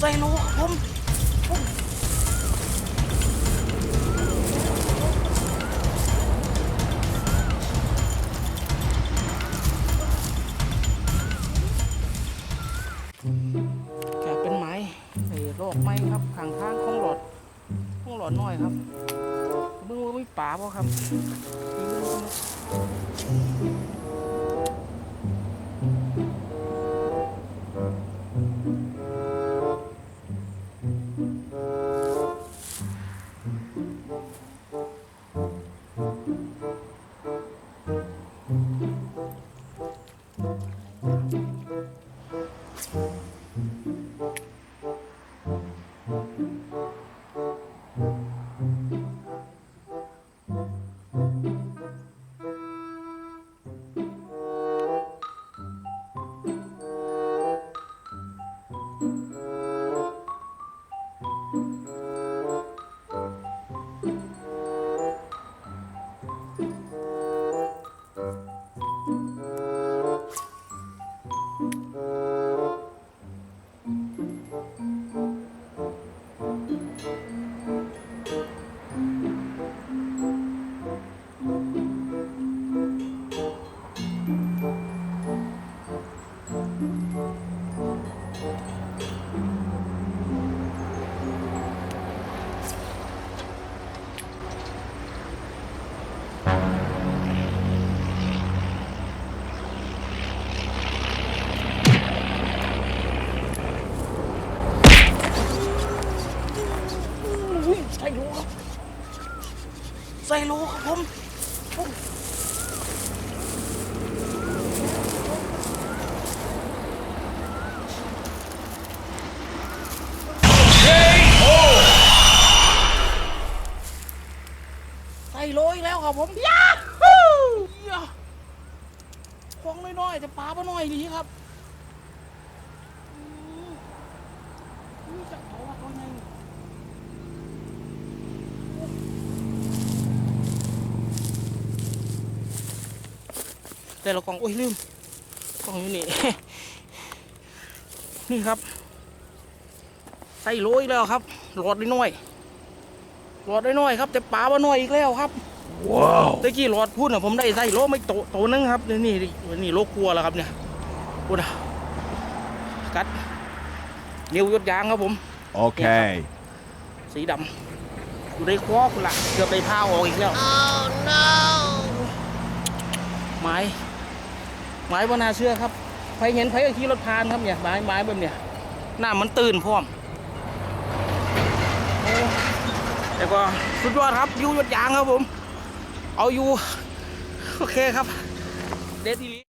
ใส่โลครับผมแกเป็นไม้ไอ้โรคไม้ครับข้างข้างของหลอดของหลอดน้อยครับเบิ่งว่ามีป่าบ่ครับ ลครับใส่โลครับผมใส่โลอีกแล้วครับผมยาฮูยาของน้อยๆแต่ปลาปลาน้อยดีครับอืมอุ้ยจะเอาว่าตัวไง แต่ละกล่องโอ้ยลืมกล่องอยู่นี่ นี่ครับ ใส่โลอีกแล้วครับหลอดน้อยๆหลอดน้อยๆครับ แต่ปลาว่าน้อยอีกแล้วครับว้าวตะกี้หลอดพูดนะผมได้ใส่โลไม่โตโตนึงครับ นี่นี่นี่โลกลัวแล้วครับเนี่ยพูดนะกัดนิ้วยดยางครับผม Okay. สีดำอยู่ในคอคุณละเกือบได้ผ้าออกอีกแล้ว ไม้ไม้บนาเชื่อครับใครเห็นใครขี่รถพานครับเนี่ยไม้ไม้แบบเนี่ยหน้ามันตื่นพร้อมแต่ก็สุดยอดครับยูยดยางครับผม เอาอยู่โอเคครับ เด็ดดี